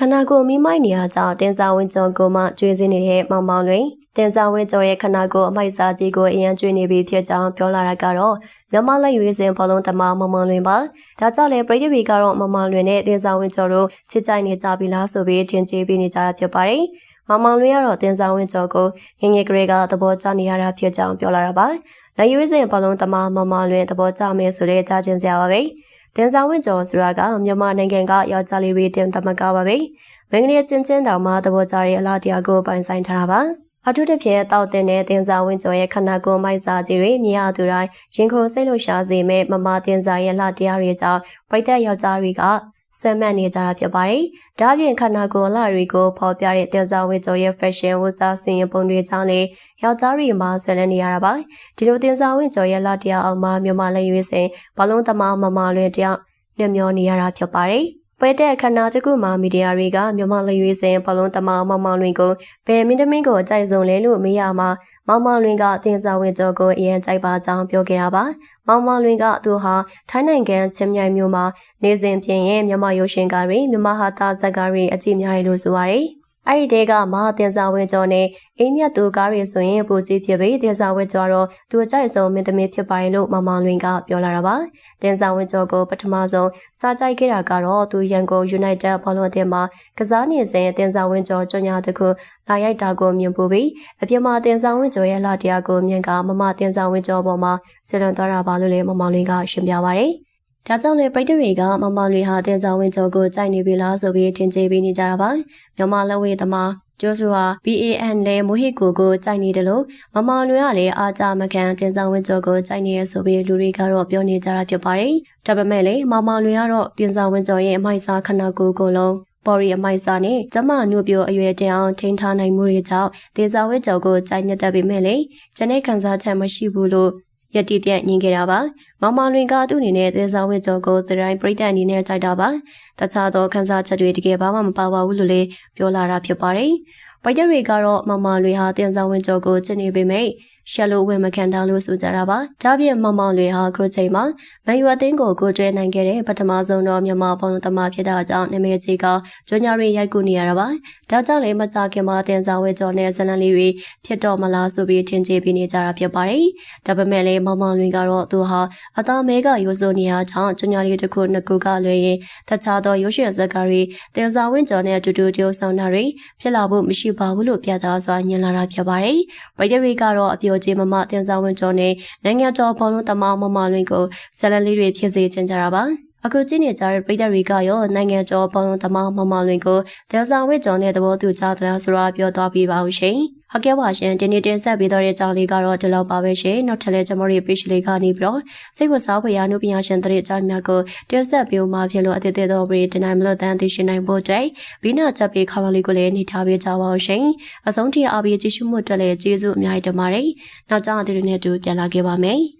ခန္ဓာကိုယ်မိမိုက်နေရကြောင့်တင်စာဝင်းကျော်ကိုမှကျွေးစင်းနေတဲ့မောင်မောင်တွင်တင်စာဝင်းကျော်ရဲ့ခန္ဓာကိုယ်အမိုက်စားကြီးကိုအရန်ကျွေးနေပြီဖြစ်ကြောင်းပြောလာတာကတော့မြမလက်ရွေးစဉ်ဘောလုံးသမားမောင်မောင်တွင်ပါဒါကြောင့်လေပရိသတ်တွေကတော့မောင်မောင်တွင်နဲ့တင်စာဝင်းကျော်တို့ချစ်ကြိုက်နေကြပြီလားဆိုပြီးထင်ကြေးပေးနေကြတာဖြစ်ပါတယ်မောင်မောင်တွင်ကတော့တင်စာဝင်းကျော်ကိုငငယ်ကလေးကသဘောကျနေရတာဖြစ်ကြောင်းပြောလာတာပါလက်ရွေးစဉ်ဘောလုံးသမားမောင်မောင်တွင်သဘောကျမယ်ဆိုတဲ့ကြားချင်းစရာပါပဲ တင်စာဝင်းကျော်ဆိုတာကမြန်မာနိုင်ငံကယောက်ျားလေးတွေတင်သမကပါပဲ။မင်္ဂလာချင်းချင်းတောင်မှသဘောကျတဲ့အလားတရားကိုပိုင်ဆိုင်ထားတာပါ။အထူးသဖြင့်တောက်တင်တဲ့တင်စာဝင်းကျော်ရဲ့ခန္ဓာကိုယ်မိုက်စာကြီးတွေမြင်ရသူတိုင်းရင်ခုန်စိတ်လှုပ်ရှားစေမဲ့မမတင်စာရဲ့လှတရားတွေကြောင့်ပြိတ္တယောက်ျားတွေက ဆမ်မတ်နေကြတာဖြစ်ပါတယ်။ဒါ့အပြင်ခန္ဓာကိုယ်လှတွေကိုဖော်ပြတဲ့တင်စာဝင်းကျော်ရဲ့ fashion ဝတ်စားစင်ပုံတွေကြောင့်လေယောက်ျားတွေမှာဆွဲလန်းနေရတာပါ။ဒီလိုတင်စာဝင်းကျော်ရဲ့လှတရားအောင်မှာမြန်မာလက်ရွေးစင်ဘလုံးသမားမမလွင်တယောက်ညမျောနေရတာဖြစ်ပါတယ်။ ပွဲတဲ့ခန္ဓာတကုမှာမီဒီယာတွေကမြန်မာလူရွေးစင်ဘလုံးတမမောင်မောင်လွင်ကိုဘယ်မင်းသမင်းကိုအကြိုက်ဆုံးလဲလို့မေးရမှာမောင်မောင်လွင်ကတင်စာဝင်ကြောကိုအရင်ကြိုက်ပါကြောင်းပြောခဲ့တာပါ။မောင်မောင်လွင်ကသူဟာထိုင်းနိုင်ငံချင်းမြိုင်မြို့မှာနေစဉ်ပြင်ရဲ့မြန်မာရုပ်ရှင်ကားတွေမြန်မာဟာတာဇက်ကားတွေအကြည့်များတယ်လို့ဆိုပါတယ်။ အဲ့ဒီတဲကမဟာတင်စာဝင်းကျော်နဲ့အင်းမြတ်သူကားရီဆိုရင်ပူကြီးဖြစ်ပြီးတင်စာဝင်းကျော်တော့သူအကြိုက်ဆုံးမင်းသမီးဖြစ်ပါတယ်လို့မမောင်လွင်ကပြောလာတာပါတင်စာဝင်းကျော်ကိုပထမဆုံးစာကြိုက်ခဲ့တာကတော့သူရန်ကုန် United ဘောလုံးအသင်းမှာကစားနေစဉ်တင်စာဝင်းကျော်ကြော်ညာတခုလာရိုက်တာကိုမြင်ပူပြီးအပြစ်မှာတင်စာဝင်းကျော်ရဲ့လာတရားကိုမြင်ကမမတင်စာဝင်းကျော်ပေါ်မှာဆွလွန်သွားတာပါလို့လည်းမမောင်လွင်ကရှင်းပြပါရတယ် ဒါကြောင့်လေပရိသတ်တွေကမမလွေဟာတင်ဆောင်ဝင်ကျော်ကိုကြိုက်နေပြီလားဆိုပြီးထင်ကြေးပေးနေကြတာပါမြန်မာလက်ဝဲသမားကျော်စုဟာ BAN လဲမိုဟစ်ကိုကိုကြိုက်နေတယ်လို့မမလွေကလည်းအားကြမခံတင်ဆောင်ဝင်ကျော်ကိုကြိုက်နေရဆိုပြီးလူတွေကတော့ပြောနေကြတာဖြစ်ပါတယ်ဒါပေမဲ့လေမမလွေကတော့တင်ဆောင်ဝင်ကျော်ရဲ့အမိုက်စားခဏကိုကိုလုံးပေါ်ရီအမိုက်စာနဲ့ကျမနုပြိုအရွယ်တအောင်ထိန်းထားနိုင်မှုတွေကြောင့်ဒေဇာဝဲကျော်ကိုကြိုက်ညက်တတ်ပေမဲ့လေကျန်တဲ့ခံစားချက်မရှိဘူးလို့ ရတိပြက်ညင်ခဲ့တာပါမောင်မောင်လွင်ကသူ့အနေနဲ့သေစာဝင်းကျော်ကိုသရိုင်းပြိတ္တအနေနဲ့ကြိုက်တာပါတခြားသောခန်းစားချက်တွေတကယ်ဘာမှမပါပါဘူးလို့လည်းပြောလာတာဖြစ်ပါတယ်ပြိတ္တတွေကတော့မောင်မောင်လွင်ဟာသေစာဝင်းကျော်ကိုချစ်နေပေမဲ့ ရှယ်လိုဝင်မခံတာလို့ဆိုကြတာပါ။ဒါပြင်မောင်မောင်တွေဟာခုချိန်မှာမန်ယူအသင်းကိုကိုတွဲနိုင်ခဲ့တဲ့ပထမဆုံးတော့မြန်မာပေါင်းသမားဖြစ်တာကြောင့်နာမည်ကြီးကဂျွန်ညာရီရိုက်ကူနေရတာပါ။ဒါကြောင့်လည်းမကြခင်မှာတင်စားဝဲကျော်နဲ့ဇလန်လေးတွေဖြစ်တော့မလားဆိုပြီးထင်ကြေးပေးနေကြတာဖြစ်ပါတယ်။ဒါပေမဲ့လည်းမောင်မောင်တွေကတော့သူဟာအသားမဲကရိုးစိုးနေရကြောင်းဂျွန်ညာလေးတစ်ခုနှစ်ခုကလွှဲရင်တခြားသောရုပ်ရှင်ဇာတ်ကားတွေတင်စားဝင်းကျော်နဲ့အတူတူတရုပ်ဆောင်တာတွေဖြစ်လာဖို့မရှိပါဘူးလို့ပြသစွာညင်လာတာဖြစ်ပါတယ်။ပရိသတ်တွေကတော့အပြောတော်ကြီးမမတင်ဆောင်ဝင်ကျော်နဲ့နိုင်ငံတော်ဘောလုံးတမမမလွင်ကိုဇလန်လေးတွေဖြစ်စေချင်ကြတာပါ အခုကြည့်နေကြတဲ့ပြည်သူတွေကရောနိုင်ငံကျော်ပေါင်းတမမမလွင်ကိုတန်ဆောင်ဝစ်ကျော်နဲ့တဘောသူကြတဲ့ဆိုတာပြောသွားပြီးပါဦးရှင်။ဟုတ်ကဲ့ပါရှင်ဒီနေ့တင်ဆက်ပေးတော့တဲ့အကြောင်းလေးကတော့ဒီလောက်ပါပဲရှင်။နောက်ထပ်လည်းကျွန်တော်တို့ page လေးကနေပြီးတော့စိတ်ဝင်စားဖွယ်ရာနုပညာရှင်တဲ့အကြောင်းများကိုတင်ဆက်ပေးမှာဖြစ်လို့အသေးသေးတော့ပြီးဒီနိုင်မလို့တန်သိရှင်နိုင်ဖို့အတွက်ဘီနာချက်ပေးခေါင်းလေးကိုလည်းနေထားပေးကြပါအောင်ရှင်။အဆုံးထိအားပေးကြည့်ရှုမှုအတွက်လည်းကျေးဇူးအများကြီးတင်ပါတယ်။နောက်ကြောင်းအသေးတွေနဲ့တူပြန်လာခဲ့ပါမယ်။